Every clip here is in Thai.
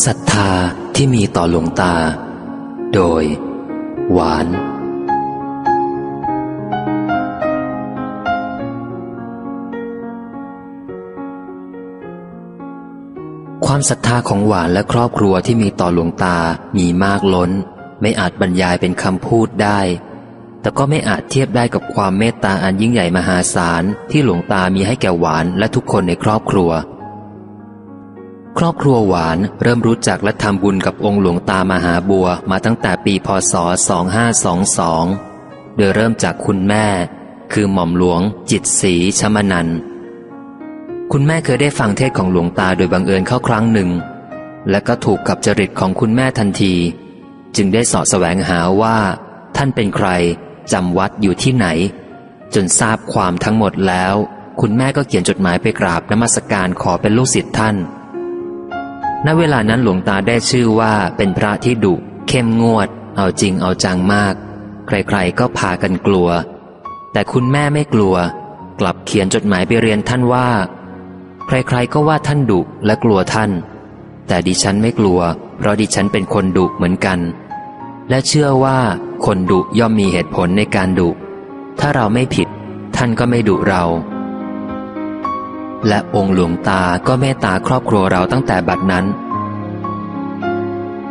ศรัทธาที่มีต่อหลวงตา โดย หวาน ความศรัทธาของหวานและครอบครัวที่มีต่อหลวงตามีมากล้น ไม่อาจบรรยายเป็นคำพูดได้ แต่ก็ไม่อาจเทียบได้กับความเมตตาอันยิ่งใหญ่มหาศาลที่หลวงตามีให้แก่หวานและทุกคนในครอบครัว ครอบครัวหวานเริ่มรู้จักและทำบุญกับองค์หลวงตามหาบัวมาตั้งแต่ปีพศ 2522 โดยเริ่มจากคุณแม่ คือหม่อมหลวง จิตศรีชมนัน คุณแม่เคยได้ฟังเทศของหลวงตาโดยบังเอิญเข้าครั้งหนึ่ง และก็ถูกกับจริตของคุณแม่ทันที จึงได้สอบแสวงหาว่า ท่านเป็นใครจำวัดอยู่ที่ไหน จนทราบความทั้งหมดแล้ว คุณแม่ก็เขียนจดหมายไปกราบนมัสการขอเป็นลูกศิษย์ท่าน ณเวลานั้นหลวงตาได้ชื่อว่าเป็นพระที่ดุเข้มงวด เอาจริงเอาจังมาก ใครๆก็พากันกลัว แต่คุณแม่ไม่กลัว กลับเขียนจดหมายไปเรียนท่านว่า ใครๆก็ว่าท่านดุและกลัวท่าน แต่ดิฉันไม่กลัว เพราะดิฉันเป็นคนดุเหมือนกัน และเชื่อว่าคนดุย่อมมีเหตุผลในการดุถ้าเราไม่ผิด ท่านก็ไม่ดุเรา และองค์หลวงตาก็เมตตาครอบครัวเราตั้งแต่บัดนั้น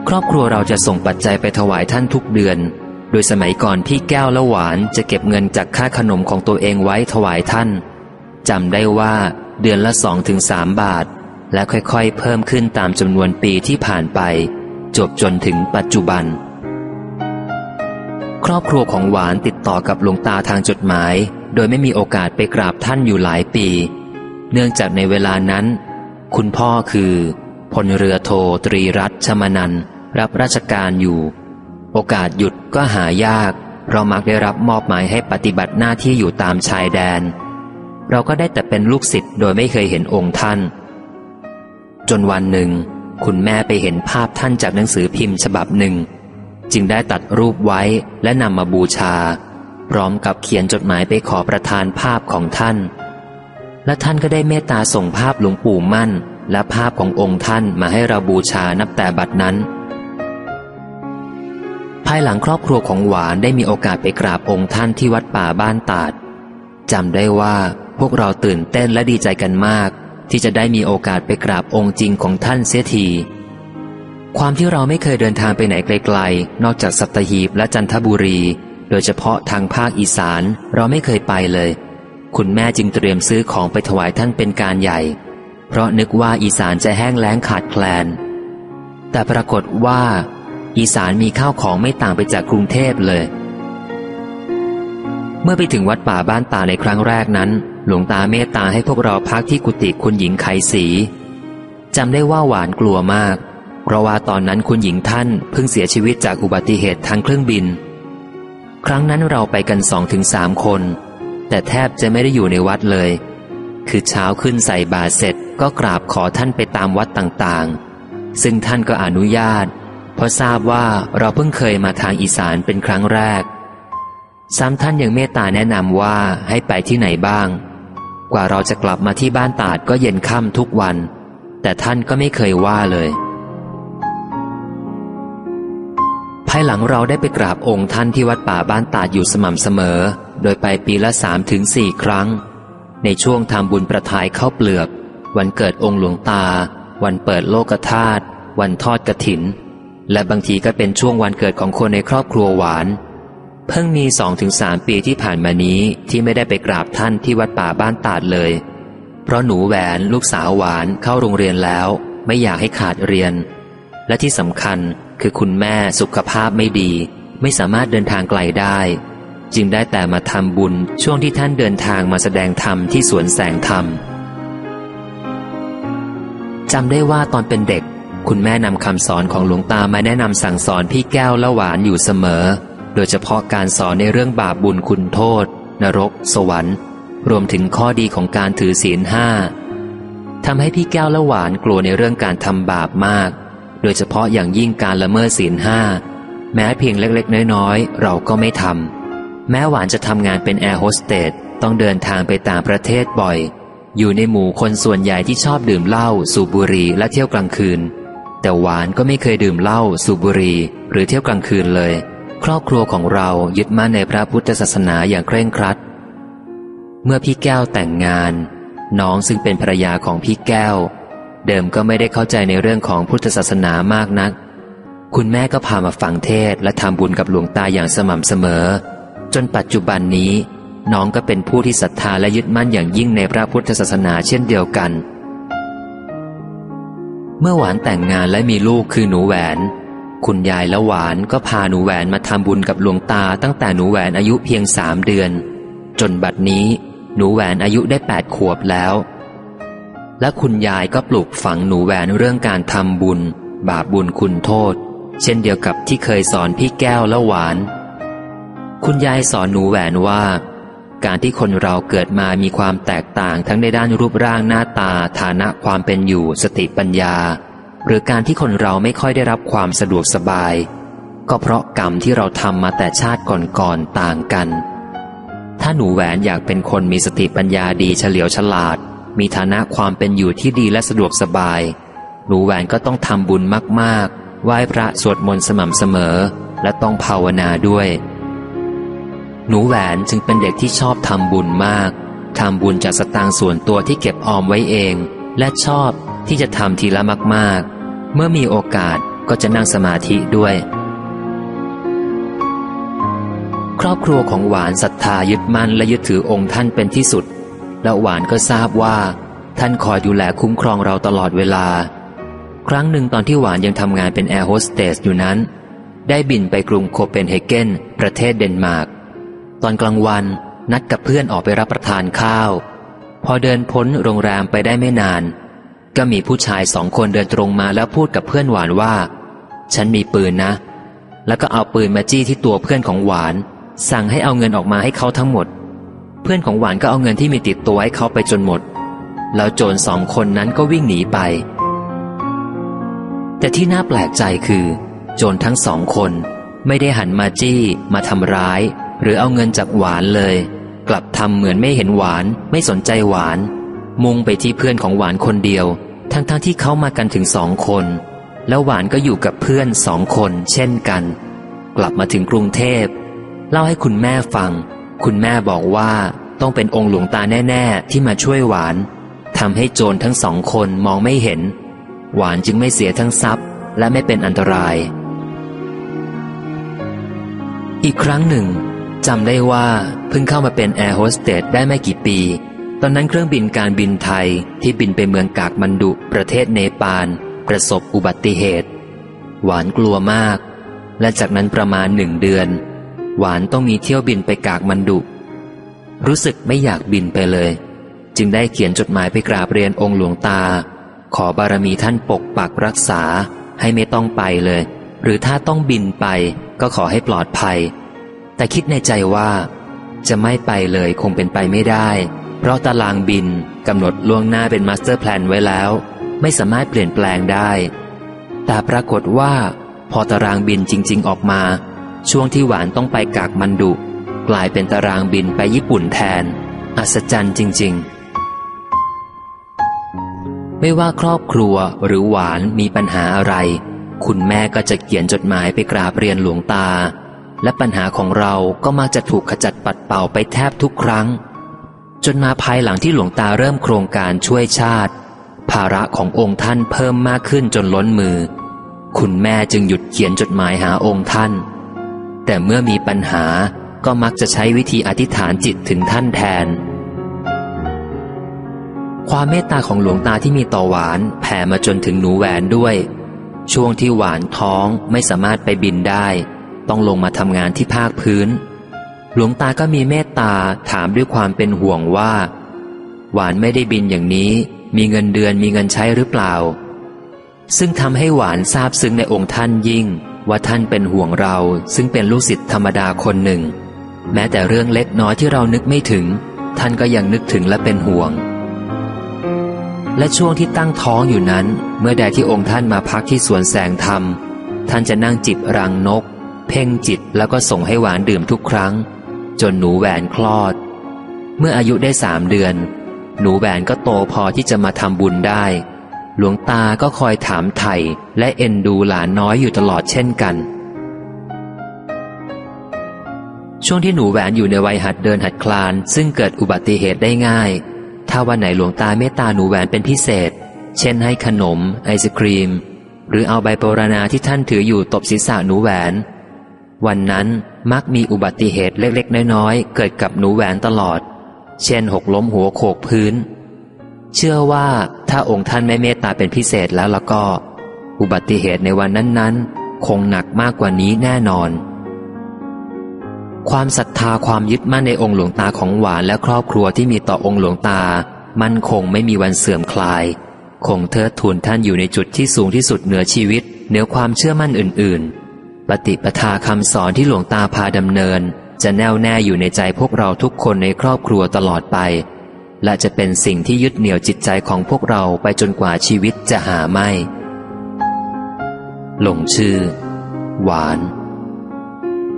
ครอบครัวเราจะส่งปัจจัยไปถวายท่านทุกเดือน โดยสมัยก่อนพี่แก้วและหวานจะเก็บเงินจากค่าขนมของตัวเองไว้ถวายท่านจำได้ว่าเดือนละสองถึงสามบาท และค่อยๆ เพิ่มขึ้นตามจำนวนปีที่ผ่านไป จบจนถึงปัจจุบัน ครอบครัวของหวานติดต่อกับหลวงตาทางจดหมาย โดยไม่มีโอกาสไปกราบท่านอยู่หลายปี เนื่องจากในเวลานั้น คุณพ่อคือพลเรือโทตรีรัตชมนันรับราชการอยู่ โอกาสหยุดก็หายากเรามักได้รับมอบหมายให้ปฏิบัติหน้าที่อยู่ตามชายแดน เราก็ได้แต่เป็นลูกศิษย์โดยไม่เคยเห็นองค์ท่าน จนวันหนึ่ง คุณแม่ไปเห็นภาพท่านจากหนังสือพิมพ์ฉบับหนึ่ง จึงได้ตัดรูปไว้และนำมาบูชา พร้อมกับเขียนจดหมายไปขอประทานภาพของท่าน และท่านก็ได้เมตตาส่งภาพหลวงปู่มั่น และภาพขององค์ท่านมาให้เราบูชานับแต่บัดนั้น ภายหลังครอบครัวของหวานได้มีโอกาสไปกราบองค์ท่านที่วัดป่าบ้านตาดจำได้ว่าพวกเราตื่นเต้นและดีใจกันมาก ที่จะได้มีโอกาสไปกราบองค์จริงของท่านเสียที ความที่เราไม่เคยเดินทางไปไหนไกลๆ นอกจากสัตหีบและจันทบุรี โดยเฉพาะทางภาคอีสานเราไม่เคยไปเลย คุณแม่จึงเตรียมซื้อของไปถวายท่านเป็นการใหญ่ เพราะนึกว่าอีสานจะแห้งแล้งขาดแคลน แต่ปรากฏว่า อีสานมีข้าวของไม่ต่างไปจากกรุงเทพเลย เมื่อไปถึงวัดป่าบ้านตาในครั้งแรกนั้น หลวงตาเมตตาให้พวกเราพักที่กุฏิคุณหญิงไขสีจำได้ว่าหวานกลัวมาก เพราะว่าตอนนั้นคุณหญิงท่านเพิ่งเสียชีวิตจากอุบัติเหตุทางเครื่องบิน ครั้งนั้นเราไปกันสองถึงสามคน แต่แทบจะไม่ได้อยู่ในวัดเลย คือเช้าขึ้นใส่บาตรเสร็จก็กราบขอท่านไปตามวัดต่างๆ ซึ่งท่านก็อนุญาต เพราะทราบว่าเราเพิ่งเคยมาทางอีสานเป็นครั้งแรก ซ้ำท่านยังเมตตาแนะนำว่าให้ไปที่ไหนบ้าง กว่าเราจะกลับมาที่บ้านตาดก็เย็นค่ำทุกวัน แต่ท่านก็ไม่เคยว่าเลยภายหลังเราได้ไปกราบองค์ท่านที่วัดป่าบ้านตาดอยู่สม่ำเสมอ โดยไปปีละสามถึงสี่ครั้ง ในช่วงทำบุญประทายเข้าเปลือก วันเกิดองค์หลวงตา วันเปิดโลกธาตุวันทอดกระถิน และบางทีก็เป็นช่วงวันเกิดของคนในครอบครัวหวาน เพิ่งมีสองถึงสามปีที่ผ่านมานี้ที่ไม่ได้ไปกราบท่านที่วัดป่าบ้านตาดเลย เพราะหนูแหวนลูกสาวหวานเข้าโรงเรียนแล้ว ไม่อยากให้ขาดเรียน และที่สำคัญคือคุณแม่สุขภาพไม่ดี ไม่สามารถเดินทางไกลได้ จึงได้แต่มาทำบุญช่วงที่ท่านเดินทางมาแสดงธรรมที่สวนแสงธรรมจำได้ว่าตอนเป็นเด็ก คุณแม่นำคำสอนของหลวงตามาแนะนำสั่งสอนพี่แก้วและหวานอยู่เสมอ โดยเฉพาะการสอนในเรื่องบาปบุญคุณโทษ นรก สวรรค์ รวมถึงข้อดีของการถือศีลห้าทำให้พี่แก้วและหวานกลัวในเรื่องการทำบาปมาก โดยเฉพาะอย่างยิ่งการละเมิดศีลห้าแม้เพียงเล็กๆ น้อยๆ เราก็ไม่ทำ แม้หวานจะทำงานเป็นแอร์โฮสเตสต้องเดินทางไปต่างประเทศบ่อย อยู่ในหมู่คนส่วนใหญ่ที่ชอบดื่มเหล้าสูบบุหรี่และเที่ยวกลางคืน แต่หวานก็ไม่เคยดื่มเหล้าสูบบุหรี่หรือเที่ยวกลางคืนเลย ครอบครัวของเรายึดมั่นในพระพุทธศาสนาอย่างเคร่งครัด เมื่อพี่แก้วแต่งงาน น้องซึ่งเป็นภรรยาของพี่แก้ว เดิมก็ไม่ได้เข้าใจในเรื่องของพุทธศาสนามากนัก คุณแม่ก็พามาฟังเทศและทำบุญกับหลวงตาอย่างสม่ำเสมอ จนปัจจุบันนี้ น้องก็เป็นผู้ที่ศรัทธาและยึดมั่นอย่างยิ่งในพระพุทธศาสนาเช่นเดียวกัน เมื่อหวานแต่งงานและมีลูกคือหนูแหวน คุณยายและหวานก็พาหนูแหวนมาทำบุญกับหลวงตาตั้งแต่หนูแหวนอายุเพียงสามเดือน จนบัดนี้ หนูแหวนอายุได้แปดขวบแล้ว และคุณยายก็ปลูกฝังหนูแหวนเรื่องการทำบุญ บาปบุญคุณโทษ เช่นเดียวกับที่เคยสอนพี่แก้วและหวาน คุณยายสอนหนูแหวนว่า การที่คนเราเกิดมามีความแตกต่างทั้งในด้านรูปร่างหน้าตา ฐานะความเป็นอยู่สติปัญญา หรือการที่คนเราไม่ค่อยได้รับความสะดวกสบาย ก็เพราะกรรมที่เราทำมาแต่ชาติก่อนๆต่างกัน ถ้าหนูแหวนอยากเป็นคนมีสติปัญญาดีเฉลียวฉลาด มีฐานะความเป็นอยู่ที่ดีและสะดวกสบาย หนูแหวนก็ต้องทำบุญมากๆไหว้พระสวดมนต์สม่ำเสมอ และต้องภาวนาด้วย หนูแหวนจึงเป็นเด็กที่ชอบทำบุญมากทำบุญจากสตางค์ส่วนตัวที่เก็บออมไว้เอง และชอบที่จะทำทีละมากๆ เมื่อมีโอกาสก็จะนั่งสมาธิด้วย ครอบครัวของหวานศรัทธายึดมั่นและยึดถือองค์ท่านเป็นที่สุด และหวานก็ทราบว่า ท่านคอยดูแลคุ้มครองเราตลอดเวลา ครั้งหนึ่งตอนที่หวานยังทำงานเป็นแอร์โฮสเตสอยู่นั้น ได้บินไปกรุงโคเปนเฮเกนประเทศเดนมาร์ก ตอนกลางวันนัดกับเพื่อนออกไปรับประทานข้าว พอเดินพ้นโรงแรมไปได้ไม่นาน ก็มีผู้ชายสองคนเดินตรงมาแล้วพูดกับเพื่อนหวานว่า ฉันมีปืนนะ แล้วก็เอาปืนมาจี้ที่ตัวเพื่อนของหวาน สั่งให้เอาเงินออกมาให้เขาทั้งหมด เพื่อนของหวานก็เอาเงินที่มีติดตัวให้เขาไปจนหมด แล้วโจรสองคนนั้นก็วิ่งหนีไป แต่ที่น่าแปลกใจคือ โจรทั้งสองคนไม่ได้หันมาจี้มาทำร้าย หรือเอาเงินจากหวานเลย กลับทำเหมือนไม่เห็นหวาน ไม่สนใจหวาน มุ่งไปที่เพื่อนของหวานคนเดียว ทั้งๆทที่เขามากันถึงสองคน แล้วหวานก็อยู่กับเพื่อนสองคน เช่นกัน กลับมาถึงกรุงเทพ เล่าให้คุณแม่ฟัง คุณแม่บอกว่าต้องเป็นองค์หลวงตาแน่ ๆ ที่มาช่วยหวานทำให้โจรทั้งสองคนมองไม่เห็น หวานจึงไม่เสียทั้งทรัพย์ และไม่เป็นอันตราย อีกครั้งหนึ่ง จำได้ว่าเพิ่งเข้ามาเป็นแอร์โฮสเตสได้ไม่กี่ปี ตอนนั้นเครื่องบินการบินไทยที่บินไปเมืองกากมันดุประเทศเนปาล ประสบอุบัติเหตุ หวานกลัวมาก และจากนั้นประมาณหนึ่งเดือน หวานต้องมีเที่ยวบินไปกากมันดุ รู้สึกไม่อยากบินไปเลย จึงได้เขียนจดหมายไปกราบเรียนองค์หลวงตา ขอบารมีท่านปกปักรักษาให้ไม่ต้องไปเลย หรือถ้าต้องบินไปก็ขอให้ปลอดภัย แต่คิดในใจว่า จะไม่ไปเลยคงเป็นไปไม่ได้ เพราะตารางบินกำหนดล่วงหน้าเป็นมาสเตอร์แพลนไว้แล้ว ไม่สามารถเปลี่ยนแปลงได้ แต่ปรากฏว่า พอตารางบินจริง ๆ ออกมา ช่วงที่หวานต้องไปกากมันดุ กลายเป็นตารางบินไปญี่ปุ่นแทน อัศจรรย์จริง ๆไม่ว่าครอบครัวหรือหวานมีปัญหาอะไร คุณแม่ก็จะเขียนจดหมายไปกราบเรียนหลวงตา และปัญหาของเราก็มักจะถูกขจัดปัดเป่าไปแทบทุกครั้ง จนมาภายหลังที่หลวงตาเริ่มโครงการช่วยชาติ ภาระขององค์ท่านเพิ่มมากขึ้นจนล้นมือ คุณแม่จึงหยุดเขียนจดหมายหาองค์ท่าน แต่เมื่อมีปัญหาก็มักจะใช้วิธีอธิษฐานจิตถึงท่านแทน ความเมตตาของหลวงตาที่มีต่อหวานแผ่มาจนถึงหนูแหวนด้วย ช่วงที่หวานท้องไม่สามารถไปบินได้ ต้องลงมาทำงานที่ภาคพื้น หลวงตาก็มีเมตตาถามด้วยความเป็นห่วงว่า หวานไม่ได้บินอย่างนี้ มีเงินเดือนมีเงินใช้หรือเปล่า ซึ่งทำให้หวานซาบซึ้งในองค์ท่านยิ่ง ว่าท่านเป็นห่วงเรา ซึ่งเป็นลูกศิษย์ธรรมดาคนหนึ่ง แม้แต่เรื่องเล็กน้อยที่เรานึกไม่ถึง ท่านก็ยังนึกถึงและเป็นห่วงและช่วงที่ตั้งท้องอยู่นั้น เมื่อใดที่องค์ท่านมาพักที่สวนแสงธรรม ท่านจะนั่งจิบรังนก เพ่งจิตแล้วก็ส่งให้หวานดื่มทุกครั้ง จนหนูแหวนคลอด เมื่ออายุได้สามเดือน หนูแหวนก็โตพอที่จะมาทำบุญได้หหลวงตาก็คอยถามไถ่และเอ็นดูหลานน้อยอยู่ตลอดเช่นกัน ช่วงที่หนูแหวนอยู่ในวัยหัดเดินหัดคลาน ซึ่งเกิดอุบัติเหตุได้ง่าย ถ้าวันไหนหลวงตาเมตตาหนูแหวนเป็นพิเศษ เช่นให้ขนม ไอศครีม หรือเอาใบโปรณาที่ท่านถืออยู่ตบศีรษะหนูแหวน วันนั้นมักมีอุบัติเหตุเล็กๆ น้อยๆ เกิดกับหนูแหวนตลอด เช่นหกล้มหัวโขกพื้น เชื่อว่าถ้าองค์ท่านไม่เมตตาเป็นพิเศษแล้วแล้วก็ อุบัติเหตุในวันนั้นๆ คงหนักมากกว่านี้แน่นอน ความศรัทธาความยึดมั่นในองค์หลวงตาของหวานและครอบครัวที่มีต่อองค์หลวงตา มั่นคงไม่มีวันเสื่อมคลาย คงเทิดทูนท่านอยู่ในจุดที่สูงที่สุดเหนือชีวิตเหนือความเชื่อมั่นอื่นๆ ปฏิปทาคำสอนที่หลวงตาพาดำเนิน จะแน่วแน่อยู่ในใจพวกเราทุกคนในครอบครัวตลอดไป และจะเป็นสิ่งที่ยึดเหนี่ยวจิตใจของพวกเราไปจนกว่าชีวิตจะหาไม่ หลงชื่อ หวาน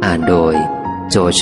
อ่านโดย โจโฉ